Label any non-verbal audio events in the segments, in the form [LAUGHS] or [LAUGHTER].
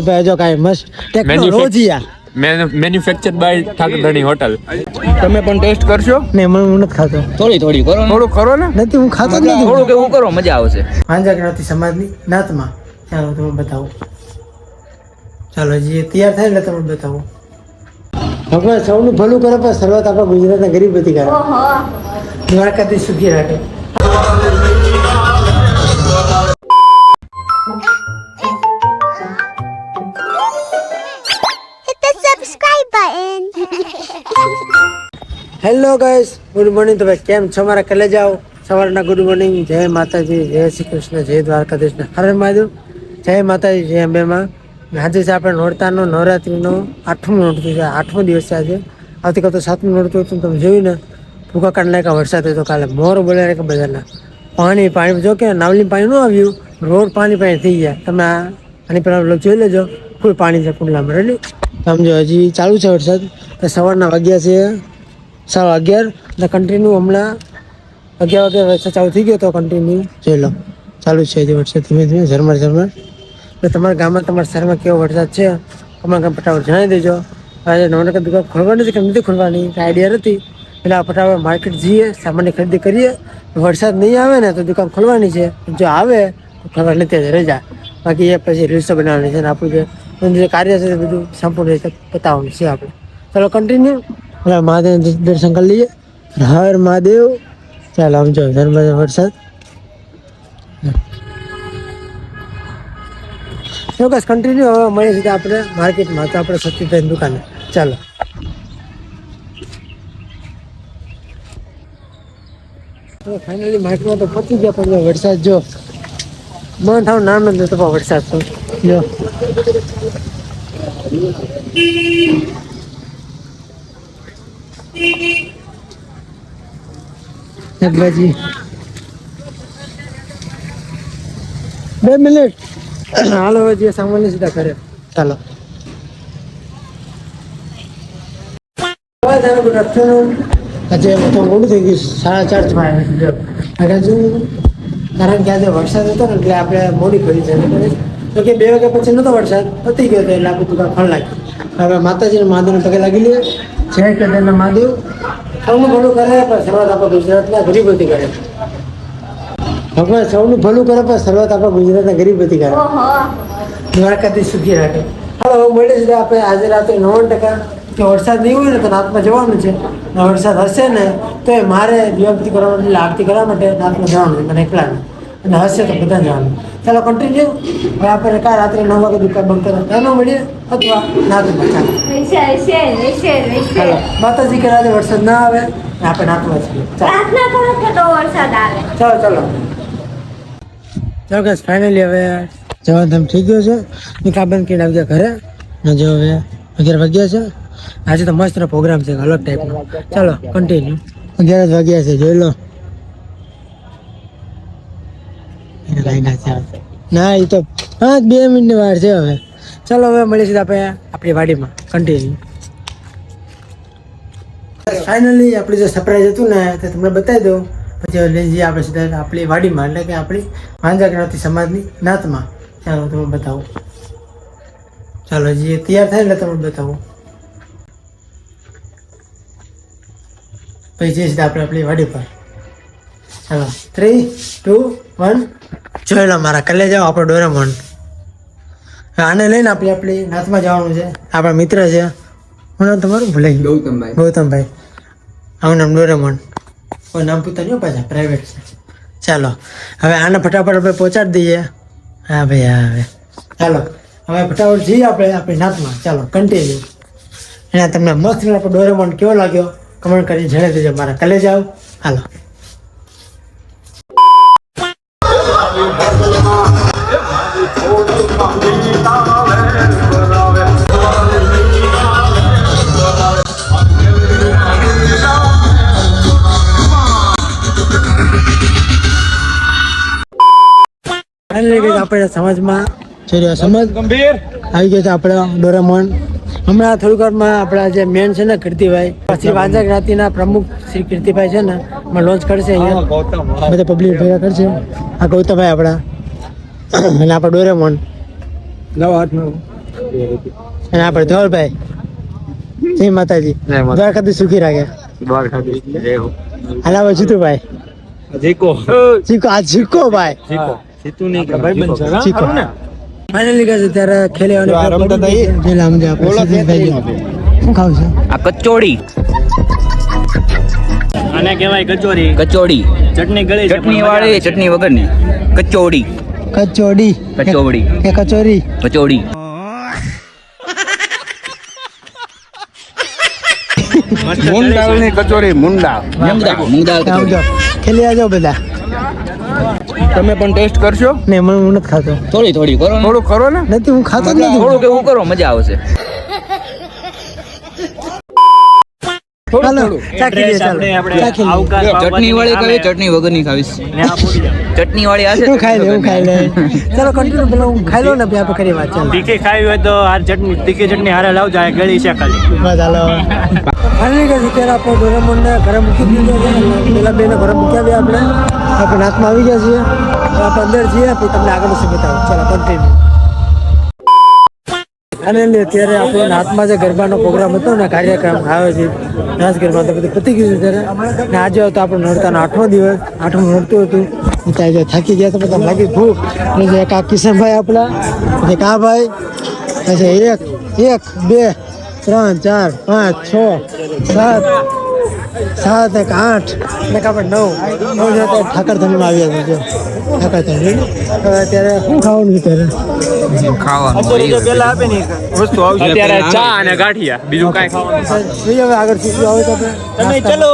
ભાઈ જો કાંઈ મસ્ત ટેકનોલોજી આ. મેન્યુફેક્ચર બાય ઠાકરધણી હોટલ તમે પણ ટેસ્ટ કરશો? ને મને હું નથી ખાતો. થોડી થોડી કરો થોડું કરો ને? નથી હું ખાતો જ નથી. થોડું કેવું કરો મજા આવશે. પાંજા જ્ઞાતિ સમાજની નાતમાં. ચાલો તમે બતાવો. ચાલો જે તૈયાર થાય એટલે તમે બતાવો. ભગવાન સૌનું ભલું કરે પણ શરૂઆત આપણા ગુજરાતના ગરીબ બધી કરે દ્વારકાથી સુખી રાખે. હેલો ગાઈસ ગુડ મોર્નિંગ તો ભાઈ કેમ છો? મારા કલે જાઓ સવારના ગુડ મોર્નિંગ જય માતાજી, જય શ્રી કૃષ્ણ, જય દ્વારકાધીશ હરે મહાદેવ. જય માતાજી, જય અંબેમાં આજે છે આપણે નોરતાનો, નવરાત્રિનો આઠમું નોરતું છે. આઠમો દિવસ છે આજે. આવતીકાલ તો સાતમું નોરતું હતું. તમે જોયું ને ભૂકા કાઢ નાખ્યા, વરસાદ હતો કાલે. મોર બોલે કે બધાના. પાણી પાણી, જો કે નાવલી પાણી ન આવ્યું. રોડ પાણી પાણી થઈ ગયા. તમે આની પહેલાં જોઈ લેજો. ફૂલ પાણી છે કુંડલામાં. રેડી સમજો, હજી ચાલુ છે વરસાદ. સવારના વાગ્યા છે. સાડા અગિયાર. ને કન્ટિન્યુ હમણાં અગિયાર વાગે વરસાદ ચાલુ થઈ ગયો તો કન્ટિન્યુ જોઈ લો. ચાલુ છે હજી વરસાદ ધીમે ધીમે, ઝરમર ઝરમર. એટલે તમારા ગામમાં, તમારા શહેરમાં કેવો વરસાદ છે? અમારા ગામ ફટાફટ જણાવી દેજો. આજે નવનગર દુકાન ખોલવાની છે કે નથી ખોલવાની? આઈડિયા નથી. એટલે આ ફટાફટ માર્કેટ જઈએ સામાનની ખરીદી કરીએ. વરસાદ નહીં આવે ને તો દુકાન ખોલવાની છે. જો આવે, તો નથી આજે રજા. બાકી એ પછી રીલ્સો બનાવવાની છે અને આપણું જે કાર્ય છે બધું સંપૂર્ણ રીતે બતાવવાનું છે આપણે. ચાલો કન્ટિન્યુ પેલા મહાદેવ દર્શન કરી લઈએ. હર મહાદેવ. ચાલો, આમ જો ધર્મ વરસાદ. ચોક્કસ કન્ટિન્યુ હવે મળીએ સીધા આપણે માર્કેટમાં તો આપણે સતીભાઈ દુકાને. ચાલો. ફાઇનલી માર્કેટમાં તો પતી ગયા, પણ વરસાદ જો, મન થાવ નામ નથી તો વરસાદ તો. જો. બે મિનિટ. હાલો, હવે સામાન્ય સીધા કરે ચાલો. આજે તો મોડું થઈ ગયું, સાડા ચાર વાગ્યા કારણ કે આજે વરસાદ હતો ને, એટલે આપણે મોડી કરી છે તો કે બે વાગ્યા પછી નતો વરસાદ, પતી ગયો હતો એટલે આપણે દુકાન ફળ લાગ્યું હવે માતાજીને મહાદેવને પગે લાગી લઈએ. જય કેદારના મહાદેવ. સૌનું ભલું કરે પણ શરૂઆત આપણા ગુજરાતના ગરીબોથી કરે. ભગવાન સૌનું ભલું કરે પણ શરૂઆત આપણા ગુજરાતના ગરીબોથી કરે. દ્વારકાથી સુખી રાખે. હાલો મળે છે આપણે આજે રાત્રે નવ્વાણું ટકા. કે વરસાદ નહીં હોય ને તો રાતમાં જવાનું છે. વરસાદ હશે ને તો એ મારે દીવાબત્તી કરવા માટે આરતી કરવા માટે રાતમાં જવાનું છે મને એકલાને અને હશે તો બધા જવાનું ચાલો કન્ટિન્યુ હવે આપણે કાલ રાત્રે નવ વાગે દુકાન બંધ કરે. એમાં મળીએ. અથવા નાથમાં ચાલો. ચાલો. માતાજી કે રાતે વરસાદ ના આવે ને આપણે નાથમાં છીએ ચાલો. પ્રાર્થના કરો કે તો વરસાદ આવે. ચાલો ચાલો. ચાલો ફાઇનલી હવે જવાન તેમ થઈ ગયો છે. નિકાબંધ કરીને આવી ગયા ઘરે. ને જો હવે અગિયાર વાગ્યા છે. આજે તો મસ્ત પ્રોગ્રામ છે અલગ ટાઈપનો ચાલો કન્ટિન્યુ અગિયાર જ વાગ્યા છે જોઈ લો એને લાઈન ના એ તો પાંચ બે મિનિટની વાર છે હવે. ચાલો હવે મળીશું આપણે આપણી વાડીમાં. કન્ટિન્યુ ફાઇનલી આપણે જે સરપ્રાઈઝ હતું ને તે તમને બતાવી દઉં. પછી લઈ જઈએ આપણે સીધા આપણી વાડીમાં એટલે કે આપણી વાંજા જ્ઞાતિ સમાજની નાતમાં. ચાલો તમે બતાવો. ચાલો જે તૈયાર થાય એટલે તમે બતાવો. પછી જઈએ સીધા આપણે આપણી વાડી પર. ચાલો થ્રી ટુ વન. જોઈ લો મારા કલે જાઓ આપણો ડોરેમોન આને લઈને આપણે આપણી નાથમાં જવાનું છે. આપણા મિત્ર છે. હું નામ તમારું? ભૂલાઈ ગૌતમભાઈ. ગૌતમભાઈ. આવું નામ ડોરેમોન કોઈ નામ પૂછતા નહીં પાછા પ્રાઇવેટ છે. ચાલો હવે આને ફટાફટ આપણે પહોંચાડી દઈએ. હા ભાઈ હા હવે ચાલો હવે ફટાફટ જઈએ આપણે આપણી નાથમાં. ચાલો કન્ટિન્યુ એના તમને મસ્ત આપણો ડોરેમોન કેવો લાગ્યો? કમેન્ટ કરીને જણાવી દેજો મારા. કલે જાઓ. હાલો ફાઇનલી કંઈક આપણે સમાજમાં. સમાજ. ગંભીર. આવી ગયો છે આપણે ડોરેમોન. હમણાં થોડીક વારમાં આપણા જે મેન છે ને કીર્તિભાઈ શ્રી વાંજા જ્ઞાતિના પ્રમુખ શ્રી કીર્તિભાઈ છે ને હમણાં લોન્ચ કરશે અહીંયા. બધા પબ્લિક ભેગા કરશે. આ ગૌતમભાઈ આપણા અને આપણા ડોરેમોન. નવ આઠ નવ અને આપણે ધોળભાઈ જય માતાજી. દ્વારકાથી સુખી રાખે. હાલ આવે જીતુભાઈ. જીકો. જીકો આ જીકો. ભાઈ જીકો જીતુ નહીં ભાઈ બનશે જીકો ચીકો ફાઇનલી કહે છે ત્યારે ખેલે આ રમતા હતા પેલા સમજે આપણે શું ખાવું છે? આ કચોડી. આને કહેવાય કચોરી. કચોડી. ચટણી ગળી ચટણી વાળી ચટણી વગરની. કચોડી. કચોડી. કચોડી. કે કચોરી. કચોડી. મૂંગ દાળની કચોરી મુંડા આમ ખેલી આજો બધા. તમે પણ ટેસ્ટ કરશો? ને મને હું નથી ખાતો. થોડી થોડી કરો થોડું કરો ને? નથી હું ખાતો જ નથી. થોડુંક એવું કરો મજા આવશે. ચટણી વાળી ખાવી ચટણી વગરની ખાવીશ. ને આ પૂરી જાય. ચટણી વાળી આ હું ખાઈ લે હું ખાઈ લે ચાલો કન્ટિન્યુ પેલા હું ખાઈ લઉં ને પછી આપણે કરીએ વાત ચાલો. તીખી ખાવી હોય તો આ ચટણી તીખી ચટણી હારે લાવજો આ ગળી છે ખાલી. બસ હાલો. [LAUGHS] ફાઇનલી ગઈ છે ત્યારે આપણે ડોરેમોનને ઘરે મૂકી દીધો છે. પેલા બેને ઘરે મૂકી આવ્યા આપણે. આપણે નાથમાં આવી ગયા છીએ. આપણે અંદર જઈએ, પછી તમને આગળ શું બતાવું ચાલો કન્ટિન્યુ અને લે, અત્યારે આપણો નાથમાં જે ગરબાનો પ્રોગ્રામ હતો ને, કાર્યક્રમ આવે છે રાસ ગરબા તો બધું પતી ગયું છે ત્યારે ને આજે હતો આપણો નડતાનો આઠમો દિવસ, આઠમું નોરતું હતું. ત્યાં થાકી ગયા તો બધા લાગી ભૂખ. જે એક આ કિશનભાઈ આપણા, પછી કા ભાઈ, પછી એક એક, બે, ત્રણ, ચાર, પાંચ, છ, સાત સાત એક આઠ. ને આપણે નવ. નવ જે ઠાકર ધનમાં આવ્યા છે જો. ઠાકર ધન અત્યારે શું ખાવાનું છે અત્યારે ખાવાનું પેલા આપે ને વસ્તુ આવશે અત્યારે ચા અને ગાંઠિયા. બીજું કાંઈ ખાવાનું જોઈએ હવે આગળ શું આવે તો તમે ચલો.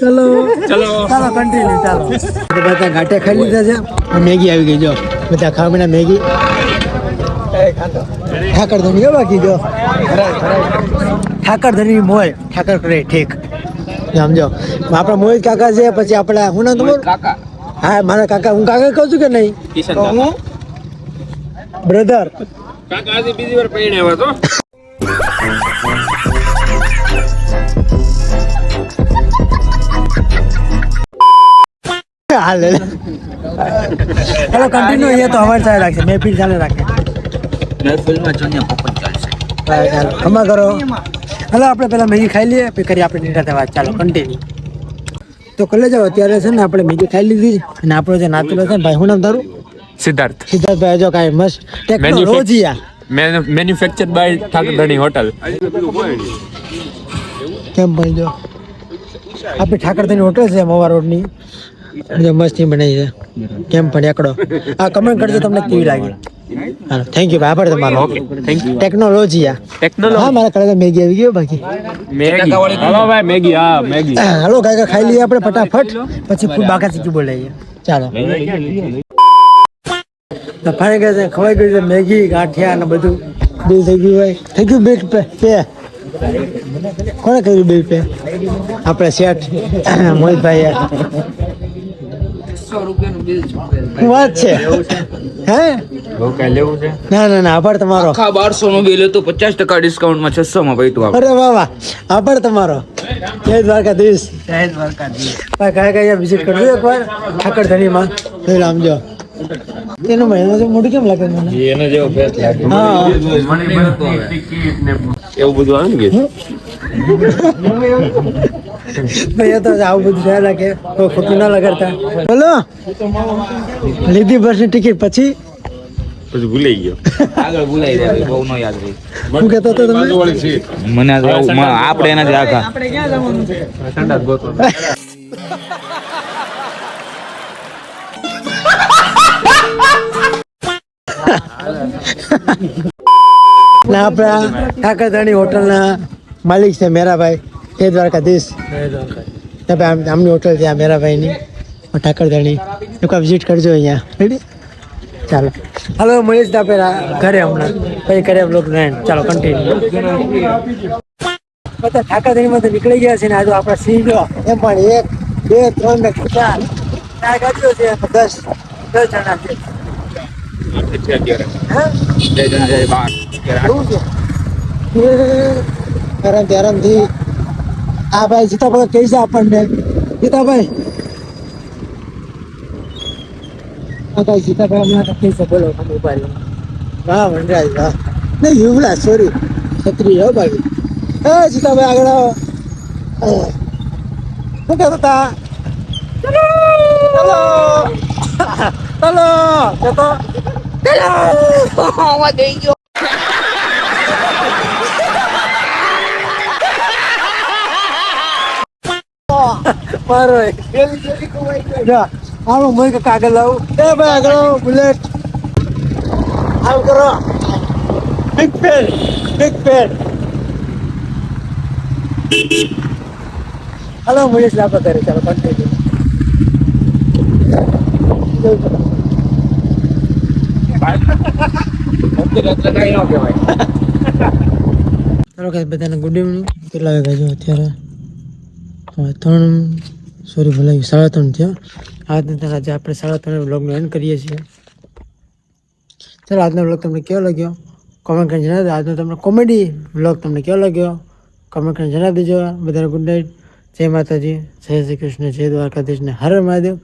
ચલો. ચલો. ચાલો કન્ટિન્યુ ચાલો. બધા ઘાટે ખાઈ લીધા છે. મેગી આવી ગઈ જો. બધા ખાવા માંડ્યા મેગી. ઠાકર ધની બાકી જો. ઠાકર ધની મોય ઠાકર કરે ઠીક. સમજો. આપણા મોહિત કાકા છે પછી આપણા હું ના તમારું? કાકા. હા મારા કાકા હું કાકા કહું છું કે નહીં? હું? બ્રધર. કાકા આજે બીજી વાર પૈણે આવ્યો તો હાલે હેલો કન્ટિન્યુ અહીંયા તો અવાજ ચાલે રાખશે મેં પીર ચાલે રાખે. મહેફિલમાં પોપટ ચાલશે. કરો. હલો આપણે પહેલાં મેગી ખાઈ લઈએ પછી કરી આપણે નિરાતે વાત. ચાલો કન્ટિન્યુ તો કલે જાઓ અત્યારે છે ને આપણે મેગી ખાઈ લીધી અને આપણો જે નાતુલો છે ને ભાઈ હું નામ તારું? સિદ્ધાર્થ. સિદ્ધાર્થભાઈ જો કાંઈ મસ્ત ટેકનોલોજીયા મેન્યુફેક્ચર બાય ઠાકરધણી હોટલ કેમ પણ જો? આપણે ઠાકરધણી હોટલ છે મવા રોડની. જે મસ્તી બનાવી છે. કેમ પણ એકડો આ કમેન્ટ કરજો તમને કેવી લાગી? હાલો થેન્ક યુ ભાઈ આભાર તમારો. ઓકે થેન્ક યુ ટેકનોલોજીયા ટેકનોલોજી હા મારા કડે મેગી આવી ગયો બાકી. મેગી. હલો ભાઈ મેગી હા મેગી. હાલો કાકા ખાઈ લઈએ આપણે ફટાફટ. પછી ખૂબ બાકા ચીકી બોલાઈએ. ચાલો. તો ફાઈ ગયા છે ખવાઈ ગયું છે મેગી ગાંઠિયા ને બધું. બિલ થઈ ગયું ભાઈ થઈ ગયું બિલ પે પે કોણે કર્યું બિલ પે આપણે શેઠ મોહિતભાઈ શું વાત છે? હે? બહુ કાંઈ લેવું છે? ના ના ના આભાર તમારો. આખા બારસો નું બિલ હતું પચાસ ટકા ડિસ્કાઉન્ટમાં છસો માં પૈતું અરે વાહ વાહ આભાર તમારો. જય દ્વારકાધીશ. જય દ્વારકાધીશ. ભાઈ કયા કયા વિઝિટ કરજો એકવાર. ઠાકરધણી માં જય રામજો તેનું મહિનો છે મોઢું કેમ લાગે મને? એનો જેવો ફેસ લાગે. હા. એવું બધું આવે ને કે? ભાઈ તો આવું બધું થયા રાખે. કોઈ ખોટું ના લગાડતા. બોલો. લીધી બસની ટિકિટ પછી? પછી ભૂલાઈ ગયો. આગળ ભૂલાઈ જાય બહુ નો યાદ રહી. શું કહેતા હતા તમે? મને આપણે એના જ આખા આપણે ક્યાં જવાનું છે? ઠંડા ગોતો ને આપણા ઠાકરધાણી હોટલના માલિક છે મેરાભાઈ એ દ્વારકાધીશ. આમની હોટલ છે આ મેરાભાઈની ઠાકરધાણી એક વિઝિટ કરજો અહીંયા. રેડી ચાલો. હાલો મળીશ તો આપણે ઘરે હમણાં. પછી ઘરે બ્લોક રેન્ડ ચાલો કન્ટિન્યુ બધા ઠાકર ધણીમાં તો નીકળી ગયા છે ને આજે આપણા જો. એમ પણ એક બે ત્રણ ને ચાર. ચાર ગાડીઓ છે દસ દસ જણા છે. આરામથી આરામથી. આ ભાઈ જીતાભાઈ કહી છે આપણને. સીતાભાઈ ભાઈ સીતાભાઈ હમણાં છે બોલો તમે ઊભા રહ્યો વાહ વનરાજ વાહ સોરી છત્રી હો. ભાઈ એ જીતાભાઈ આગળ આવો શું કહેતા હતા જતો મારો આવો મોય કે કાગળ લાવું. એ ભાઈ આગળ બુલેટ. હાલ કરો. બિગ પેન બિગ પેન હાલો મોય લાપા કરે ચાલો કન્ટિન્યુ ચાલો કે બધાને ગુડ ઇવનિંગ કેટલા વાગ્યા જો અત્યારે? હવે ત્રણ સોરી ભલાઈ સાડા ત્રણ થયા. આજના તક આજે આપણે સાડા ત્રણ બ્લોગનો એન્ડ કરીએ છીએ. ચાલો, આજનો બ્લોગ તમને કેવો લાગ્યો? કોમેન્ટ કરીને જણાવી દો આજનો તમને કોમેડી બ્લોગ તમને કેવો લાગ્યો? કોમેન્ટ કરીને જણાવી દેજો બધાને ગુડ નાઇટ જય માતાજી. જય શ્રી કૃષ્ણ. જય દ્વારકાધીશને હર મહાદેવ.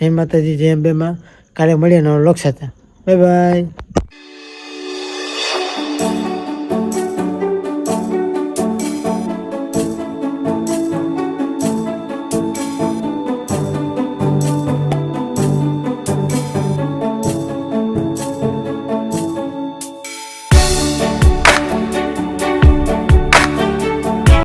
જય માતાજી, જય અંબેમાં કાલે મળીએ નવો લોક સાથે. Bye bye